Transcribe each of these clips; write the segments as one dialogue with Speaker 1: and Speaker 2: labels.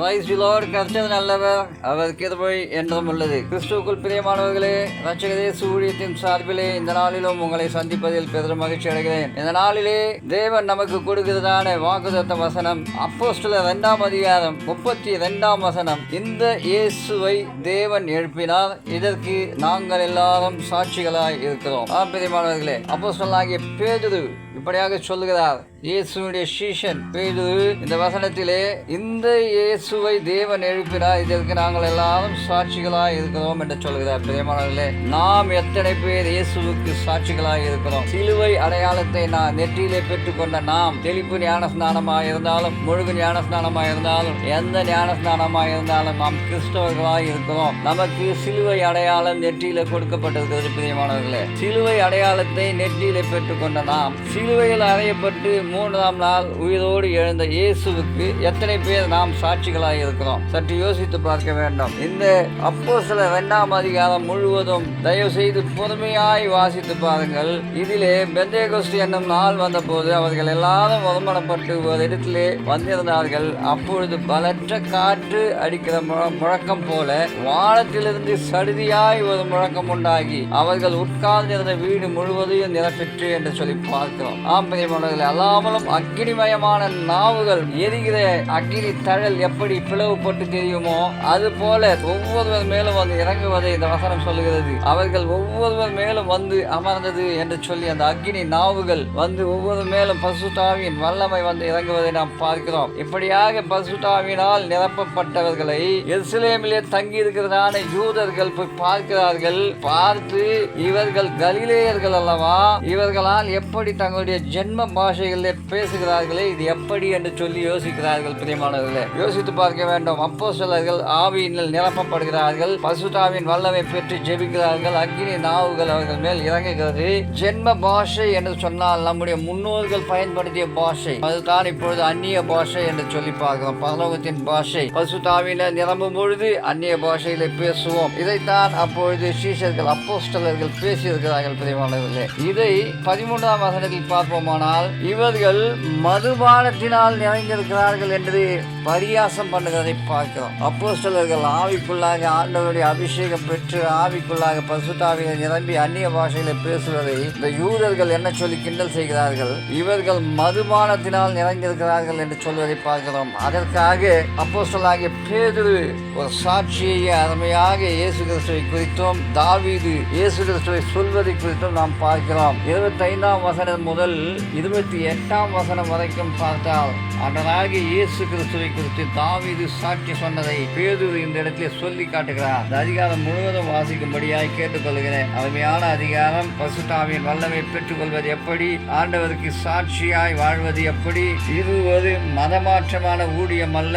Speaker 1: voice Lord நல்லவர் அவர் கிருபை என்றும் உள்ளது கிறிஸ்துக்குள் பிரியமானவர்களே ரச்சகதே சூரியத்தின் சார்பிலே இந்த நாளிலும் உங்களை சந்திப்பதில் பெரும் மகிழ்ச்சி அடைகிறேன் இந்த நாளிலே தேவன் நமக்கு கொடுக்கிறதான வாக்குதத்த வசனம் அப்போஸ்டல இரண்டாம் அதிகாரம் முப்பத்தி இரண்டாம் வசனம் இந்த இயேசுவை தேவன் எழுப்பினார் இதற்கு நாங்கள் எல்லாரும் சாட்சிகளாய் இருக்கிறோம் பிரியமானவர்களே அப்போ சொல்லாகிய பேதுரு இப்படியாக சொல்லுகிறார் இயேசுடைய சீஷன் பேது இந்த வசனத்திலே இந்த இயேசுவை தேவன் எழுப்பினார் இதற்கு நாங்கள் எல்லாரும் சாட்சிகளாக இருக்கிறோம் என்று சொல்கிறார் பிரியமானவர்களே நாம் எத்தனை பேர் இயேசுவுக்கு சாட்சிகளாக இருக்கிறோம் சிலுவை அடையாளத்தை நான் நெற்றியிலே பெற்றுக்கொண்ட நாம் தெளிப்பு ஞான ஸ்நானமாக இருந்தாலும் முழுகு ஞான ஸ்நானமாக இருந்தாலும் எந்த ஞான ஸ்நானமாக இருந்தாலும் நாம் கிறிஸ்தவர்களாக இருக்கிறோம் நமக்கு சிலுவை அடையாளம் நெற்றியில கொடுக்கப்பட்டிருக்கிறது பிரியமானவர்களே சிலுவை அடையாளத்தை நெற்றியிலே பெற்றுக்கொண்ட நாம் சிலுவையில் அறையப்பட்டு மூன்றாம் நாள் உயிரோடு எழுந்த இயேசுவுக்கு எத்தனை பேர் நாம் சாட்சிகளாக இருக்கிறோம் சற்று யோசித்து பார்க்க வேண்டும் இந்த அப்போ சில இரண்டாம் அதிகாரம் முழுவதும் தயவு செய்து பொறுமையாய் வாசித்து பாருங்கள் இதிலே பெந்தே கோஷ்டி என்னும் நாள் வந்தபோது அவர்கள் எல்லாரும் வருமானப்பட்டு ஒரு இடத்திலே வந்திருந்தார்கள் அப்பொழுது பலற்ற காற்று அடிக்கிற முழக்கம் போல வானத்திலிருந்து சடுதியாய் ஒரு முழக்கம் உண்டாகி அவர்கள் உட்கார்ந்திருந்த வீடு முழுவதையும் நிரப்பிற்று என்று சொல்லி பார்க்கிறோம் ஆம்பரியமானவர்கள் எல்லாம் நாவலும் அக்னிமயமான நாவுகள் எரிகிற அக்னி தழல் எப்படி பிளவுபட்டு தெரியுமோ அது போல ஒவ்வொருவர் மேலும் வந்து இறங்குவதை இந்த வசனம் சொல்லுகிறது அவர்கள் ஒவ்வொருவர் மேலும் வந்து அமர்ந்தது என்று சொல்லி அந்த அக்னி நாவுகள் வந்து ஒவ்வொரு மேலும் பசுட்டாவியின் வல்லமை வந்து இறங்குவதை நாம் பார்க்கிறோம் இப்படியாக பசுட்டாவினால் நிரப்பப்பட்டவர்களை எருசலேமிலே தங்கி இருக்கிறதான யூதர்கள் போய் பார்க்கிறார்கள் பார்த்து இவர்கள் கலிலேயர்கள் அல்லவா இவர்களால் எப்படி தங்களுடைய ஜென்ம பாஷைகளில் இதிலே பேசுகிறார்களே இது எப்படி என்று சொல்லி யோசிக்கிறார்கள் பிரியமானவர்களே யோசித்து பார்க்க வேண்டும் அப்போ சிலர்கள் ஆவியினில் நிரப்பப்படுகிறார்கள் பசுதாவின் வல்லமை பெற்று ஜெபிக்கிறார்கள் அக்னி நாவுகள் அவர்கள் மேல் இறங்குகிறது ஜென்ம பாஷை என்று சொன்னால் நம்முடைய முன்னோர்கள் பயன்படுத்திய பாஷை அதுதான் இப்பொழுது அந்நிய பாஷை என்று சொல்லி பார்க்கிறோம் பரலோகத்தின் பாஷை பசுதாவின நிரம்பும் பொழுது அந்நிய பாஷையில பேசுவோம் இதைத்தான் அப்பொழுது சீஷர்கள் அப்போஸ்டலர்கள் பேசியிருக்கிறார்கள் பிரியமானவர்களே இதை பதிமூன்றாம் வசனத்தில் பார்ப்போமானால் இவர் அவர்கள் மதுபானத்தினால் நிறைந்திருக்கிறார்கள் என்று பரியாசம் பண்ணுறதை பார்க்கிறோம் அப்போ சிலர்கள் ஆவிக்குள்ளாக ஆண்டவருடைய அபிஷேகம் பெற்று ஆவிக்குள்ளாக பசுத்தாவிகள் நிரம்பி அந்நிய பாஷைகளை பேசுவதை இந்த யூதர்கள் என்ன சொல்லி கிண்டல் செய்கிறார்கள் இவர்கள் மதுபானத்தினால் நிறைந்திருக்கிறார்கள் என்று சொல்வதை பார்க்கிறோம் அதற்காக அப்போ சொல்லாகிய பேதுரு ஒரு சாட்சியை அருமையாக இயேசு கிறிஸ்துவை குறித்தும் தாவீது இயேசு கிறிஸ்துவை சொல்வதை குறித்தும் நாம் பார்க்கிறோம் இருபத்தைந்தாம் வசனம் முதல் இருபத்தி எட்டாம் வசனம் வரைக்கும் பார்த்தால் அண்ணனாக இயேசு கிறிஸ்துவை குறித்து தாவிது சாட்சி சொன்னதை பேதூர் இந்த இடத்திலே சொல்லி காட்டுகிறார் இந்த அதிகாரம் முழுவதும் வாசிக்கும்படியாய் கேட்டுக்கொள்கிறேன் அருமையான அதிகாரம் பசுதாவின் வல்லமை பெற்றுக்கொள்வது எப்படி ஆண்டவருக்கு சாட்சியாய் வாழ்வது எப்படி இது ஒரு மதமாற்றமான ஊழியம் அல்ல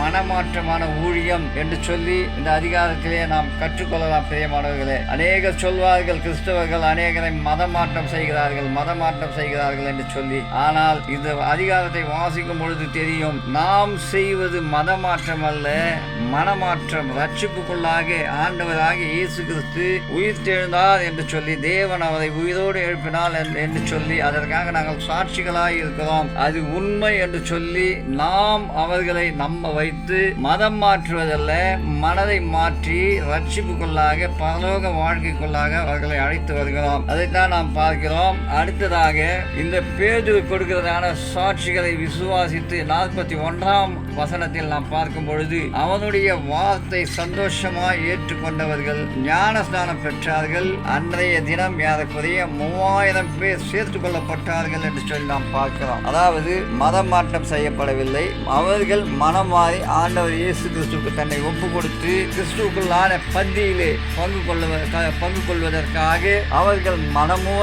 Speaker 1: மனமாற்றமான ஊழியம் என்று சொல்லி இந்த அதிகாரத்திலே நாம் கற்றுக்கொள்ளலாம் பிரியமானவர்களே அநேகர் சொல்வார்கள் கிறிஸ்தவர்கள் அநேகரை மதமாற்றம் செய்கிறார்கள் மதமாற்றம் செய்கிறார்கள் என்று சொல்லி ஆனால் இந்த அதிகாரத்தை வாசிக்கும் பொழுது தெரியும் நாம் செய்வது மதமாற்றம் அல்ல மனமாற்றம் ரட்சிப்புக்குள்ளாக ஆண்டவராக இயேசு கிறிஸ்து உயிர் தெழுந்தார் என்று சொல்லி தேவன் அவரை உயிரோடு எழுப்பினால் என்று சொல்லி அதற்காக நாங்கள் சாட்சிகளாக இருக்கிறோம் அது உண்மை என்று சொல்லி நாம் அவர்களை நம்ம வைத்து மதம் மாற்றுவதல்ல மனதை மாற்றி ரட்சிப்புக்குள்ளாக பரலோக வாழ்க்கைக்குள்ளாக அவர்களை அழைத்து வருகிறோம் அதைத்தான் நாம் பார்க்கிறோம் அடுத்ததாக இந்த பேஜு கொடுக்கிறதான சாட்சிகளை விசுவாசித்து நாற்பத்தி ஒன்றாம் வசனத்தில் நாம் பார்க்கும் பொழுது அவனுடைய வார்த்தை சந்தோஷமாய் ஏற்றுக்கொண்டவர்கள் ஞானஸ்தானம் பெற்றார்கள் அன்றைய தினம் ஏறக்குறைய மூவாயிரம் பேர் சேர்த்துக் கொள்ளப்பட்டார்கள் என்று சொல்லி நாம் பார்க்கிறோம் அதாவது மதம் மாற்றம் செய்யப்படவில்லை அவர்கள் மனம் மாறி ஆண்டவர் இயேசு கிறிஸ்துக்கு தன்னை ஒப்பு கொடுத்து கிறிஸ்துக்குள்ளான பந்தியிலே பங்கு கொள்வதற்காக பங்கு கொள்வதற்காக அவர்கள்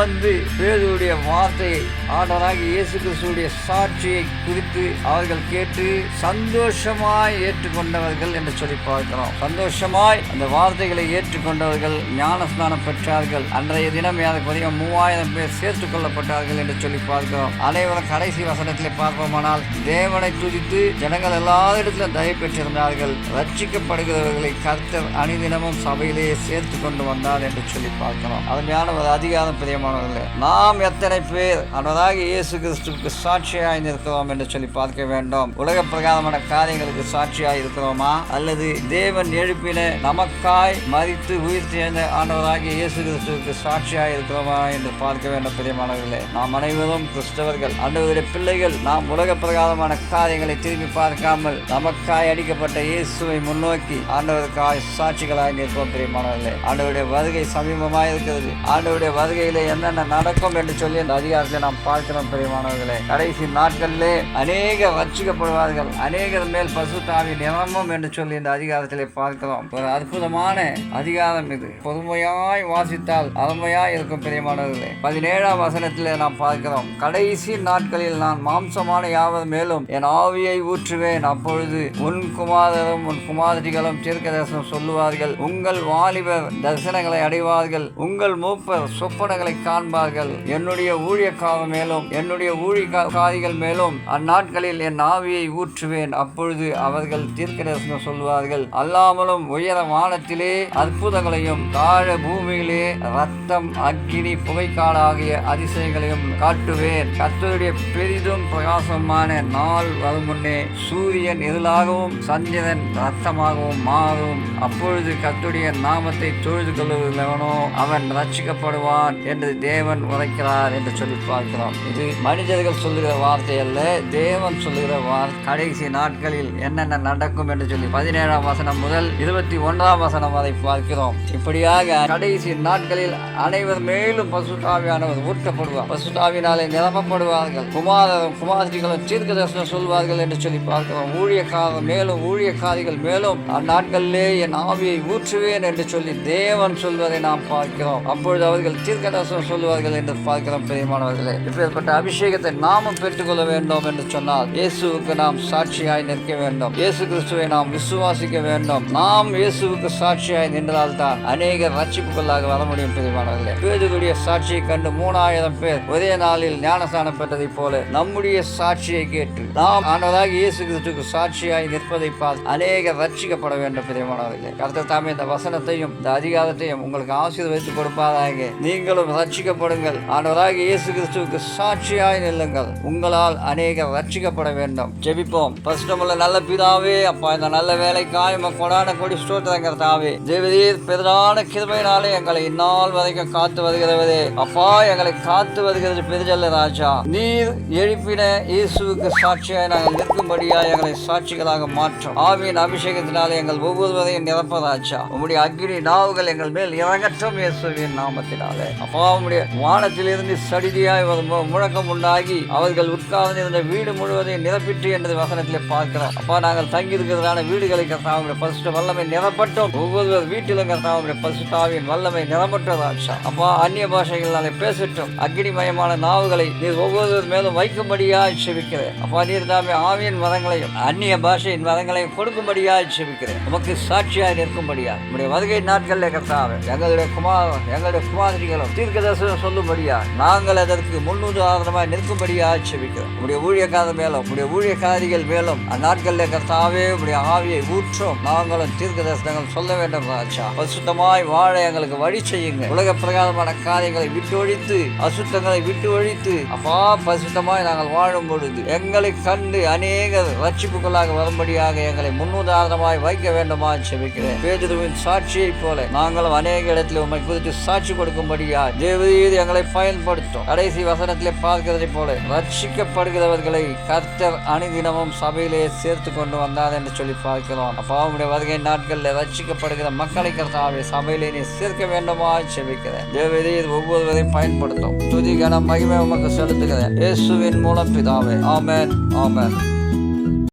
Speaker 1: வந்து பேருடைய வார்த்தையை ஆண்டராக இயேசு கிறிஸ்துடைய சாட்சியை குறித்து அவர்கள் கேட்டு சந்த சந்தோஷமாய் ஏற்றுக்கொண்டவர்கள் என்று சொல்லி பார்க்கிறோம் சந்தோஷமாய் அந்த வார்த்தைகளை ஏற்றுக்கொண்டவர்கள் ஞானஸ்நானம் பெற்றார்கள் அன்றைய தினம் ஏறக்குறைய மூவாயிரம் பேர் சேர்த்துக் கொள்ளப்பட்டார்கள் என்று சொல்லி பார்க்கிறோம் அனைவரும் கடைசி வசனத்தில் பார்ப்போமானால் தேவனை துதித்து ஜனங்கள் எல்லா இடத்திலும் தயை பெற்றிருந்தார்கள் ரட்சிக்கப்படுகிறவர்களை கர்த்தர் அணிதினமும் சபையிலேயே சேர்த்து கொண்டு வந்தார் என்று சொல்லி பார்க்கிறோம் அருமையான ஒரு அதிகாரம் பிரியமானவர்கள் நாம் எத்தனை பேர் அன்னதாக இயேசு கிறிஸ்துக்கு சாட்சியாய் நிற்கிறோம் என்று சொல்லி பார்க்க வேண்டும் உலக பிரகாரம் சம்பந்தமான காரியங்களுக்கு சாட்சியாக இருக்கிறோமா அல்லது தேவன் எழுப்பின நமக்காய் மறித்து உயிர் தேர்ந்த ஆண்டவராகிய இயேசு கிறிஸ்துவுக்கு சாட்சியாக இருக்கிறோமா என்று பார்க்க வேண்டும் பிரியமானவர்களே நாம் அனைவரும் கிறிஸ்தவர்கள் அன்றுவருடைய பிள்ளைகள் நாம் உலக பிரகாரமான காரியங்களை திரும்பி பார்க்காமல் நமக்காய் அடிக்கப்பட்ட இயேசுவை முன்னோக்கி ஆண்டவருக்காய் சாட்சிகளாக நிற்போம் பிரியமானவர்களே ஆண்டவருடைய வருகை சமீபமாக இருக்கிறது ஆண்டவருடைய வருகையில என்னென்ன நடக்கும் என்று சொல்லி அந்த அதிகாரத்தை நாம் பார்க்கிறோம் பிரியமானவர்களே கடைசி நாட்களிலே அநேக வச்சிக்கப்படுவார்கள் அநேக அநேகர் மேல் பசு தாவி நிலமும் என்று சொல்லி இந்த அதிகாரத்திலே பார்க்கிறோம் ஒரு அற்புதமான அதிகாரம் இது பொறுமையாய் வாசித்தால் அருமையாய் இருக்கும் பிரியமானவர்களே பதினேழாம் வசனத்தில் நாம் பார்க்கிறோம் கடைசி நாட்களில் நான் மாம்சமான யாவர் மேலும் என் ஆவியை ஊற்றுவேன் அப்பொழுது உன் குமாரரும் உன் குமாரிகளும் தீர்க்க தரிசனம் சொல்லுவார்கள் உங்கள் வாலிபர் தரிசனங்களை அடைவார்கள் உங்கள் மூப்பர் சொப்பனங்களை காண்பார்கள் என்னுடைய ஊழியக்கார மேலும் என்னுடைய ஊழியக்காரிகள் மேலும் அந்நாட்களில் என் ஆவியை ஊற்றுவேன் கேட்டேன் அப்பொழுது அவர்கள் தீர்க்கதரிசனம் சொல்வார்கள் அல்லாமலும் உயர வானத்திலே அற்புதங்களையும் தாழ பூமியிலே ரத்தம் அக்கினி புகைக்கால ஆகிய அதிசயங்களையும் காட்டுவேன் கத்தருடைய பெரிதும் பிரகாசமான நாள் வரும் முன்னே சூரியன் எதிலாகவும் சந்திரன் ரத்தமாகவும் மாறும் அப்பொழுது கத்துடைய நாமத்தை தொழுது கொள்வதில்லவனோ அவன் ரட்சிக்கப்படுவான் என்று தேவன் உரைக்கிறார் என்று சொல்லி பார்க்கிறோம் இது மனிதர்கள் சொல்லுகிற வார்த்தை அல்ல தேவன் சொல்லுகிற வார்த்தை கடைசி நாட்களில் என்னென்ன நடக்கும் என்று சொல்லி பதினேழாம் வசனம் முதல் இருபத்தி ஒன்றாம் வசனம் வரை பார்க்கிறோம் இப்படியாக கடைசி நாட்களில் அனைவர் மேலும் பசுதாவியானவர் ஊட்டப்படுவார் பசுதாவினாலே நிரப்பப்படுவார்கள் குமாரரும் குமாரிகளும் தீர்க்க சொல்வார்கள் என்று சொல்லி பார்க்கிறோம் ஊழியக்காரர் மேலும் ஊழியக்காரிகள் மேலும் அந்நாட்களிலே என் ஆவியை ஊற்றுவேன் என்று சொல்லி தேவன் சொல்வதை நாம் பார்க்கிறோம் அப்பொழுது அவர்கள் தீர்க்க சொல்வார்கள் என்று பார்க்கிறோம் பெரியமானவர்களே இப்பேற்பட்ட அபிஷேகத்தை நாமும் பெற்றுக்கொள்ள வேண்டும் என்று சொன்னால் இயேசுக்கு நாம் நாம் சாட்சியாய் நிற்க வேண்டும் இயேசு கிறிஸ்துவை நாம் விசுவாசிக்க வேண்டும் நாம் இயேசுவுக்கு சாட்சியாய் நின்றால் தான் அநேக ரட்சிப்புகளாக வர முடியும் பிரிவானவர்களே பேதுகளுடைய சாட்சியை கண்டு மூணாயிரம் பேர் ஒரே நாளில் ஞானஸ்தானம் பெற்றதை போல நம்முடைய சாட்சியை கேட்டு நாம் ஆனதாக இயேசு கிறிஸ்துக்கு சாட்சியாய் நிற்பதை பார்த்து அநேக ரட்சிக்கப்பட வேண்டும் பிரியமானவர்களே கருத்து தாமே இந்த வசனத்தையும் இந்த அதிகாரத்தையும் உங்களுக்கு ஆசீர்வதித்து கொடுப்பாராங்க நீங்களும் ரட்சிக்கப்படுங்கள் ஆனதாக இயேசு கிறிஸ்துவுக்கு சாட்சியாய் நில்லுங்கள் உங்களால் அநேக ரட்சிக்கப்பட வேண்டும் ஜெபி ஜெபிப்போம் பரிசுத்தமுள்ள நல்ல பிதாவே அப்பா இந்த நல்ல வேலைக்காய் உம கொடான கொடி ஸ்தோத்திரங்கிற தாவே தேவதீர் கிருமையினாலே எங்களை இந்நாள் வரைக்கும் காத்து வருகிறது அப்பா எங்களை காத்து வருகிறது பெருஜல்ல ராஜா நீர் எழுப்பின இயேசுவுக்கு சாட்சியாய் நாங்கள் நிற்கும்படியா எங்களை சாட்சிகளாக மாற்றும் ஆவியின் அபிஷேகத்தினாலே எங்கள் ஒவ்வொருவரையும் நிரப்ப ராஜா உங்களுடைய அக்னி நாவுகள் எங்கள் மேல் இறங்கட்டும் இயேசுவின் நாமத்தினாலே அப்பா உங்களுடைய வானத்திலிருந்து சடிதியாய் முழக்கம் உண்டாகி அவர்கள் உட்கார்ந்து இருந்த வீடு முழுவதையும் நிரப்பிட்டு என்று இருபதாவது வசனத்திலே பார்க்கிறோம் அப்பா நாங்கள் தங்கி இருக்கிறதான வீடுகளை கர்த்தாவுடைய பசுட்ட வல்லமை நிரப்பட்டோம் ஒவ்வொரு வீட்டிலும் கர்த்தாவுடைய பசுட்டாவின் வல்லமை நிரப்பட்டதாச்சா அப்பா அந்நிய பாஷைகள் நாளை பேசட்டும் அக்னிமயமான நாவுகளை நீர் ஒவ்வொருவர் மேலும் வைக்கும்படியா செவிக்கிறேன் அப்பா நீர் தாமே ஆவியின் மரங்களையும் அந்நிய பாஷையின் மரங்களையும் கொடுக்கும்படியா செவிக்கிறேன் நமக்கு சாட்சியாக நிற்கும்படியா நம்முடைய வருகை நாட்களில் கர்த்தாவே எங்களுடைய குமார் எங்களுடைய குமாரிகளும் தீர்க்க சொல்லும்படியா நாங்கள் அதற்கு முன்னூறு ஆதரமாக நிற்கும்படியா செவிக்கிறோம் நம்முடைய ஊழியக்காரர் மேலும் நம்முடைய ஊழியக்காரர் நெறிகள் மேலும் அந்நாட்களில் கர்த்தாவே உடைய ஆவியை ஊற்றும் நாங்களும் தீர்க்க தரிசனங்கள் சொல்ல வேண்டும் ராஜா அசுத்தமாய் வாழ எங்களுக்கு வழி செய்யுங்க உலக பிரகாரமான காரியங்களை விட்டு ஒழித்து அசுத்தங்களை விட்டு ஒழித்து அப்பா பசுத்தமாய் நாங்கள் வாழும் பொழுது எங்களை கண்டு அநேக ரட்சிப்புகளாக வரும்படியாக எங்களை முன்னுதாரணமாய் வைக்க வேண்டுமா செபிக்கிறேன் பேதுருவின் சாட்சியைப் போல நாங்களும் அநேக இடத்தில் உண்மை குறித்து சாட்சி கொடுக்கும்படியா தேவதீது எங்களை பயன்படுத்தும் கடைசி வசனத்திலே பார்க்கிறதை போல ரட்சிக்கப்படுகிறவர்களை கர்த்தர் அணுகின தினமும் சபையிலே சேர்த்து கொண்டு வந்தாது என்று சொல்லி பார்க்கிறோம் அப்பா உங்களுடைய வருகை நாட்களில் ரட்சிக்கப்படுகிற மக்களை கர்த்தாவை சபையிலே நீ சேர்க்க வேண்டுமா செபிக்கிறேன் தேவதை இது ஒவ்வொருவரையும் பயன்படுத்தும் துதி கன மகிமை உமக்கு செலுத்துகிறேன் இயேசுவின் மூலம் பிதாவே ஆமேன் ஆமேன்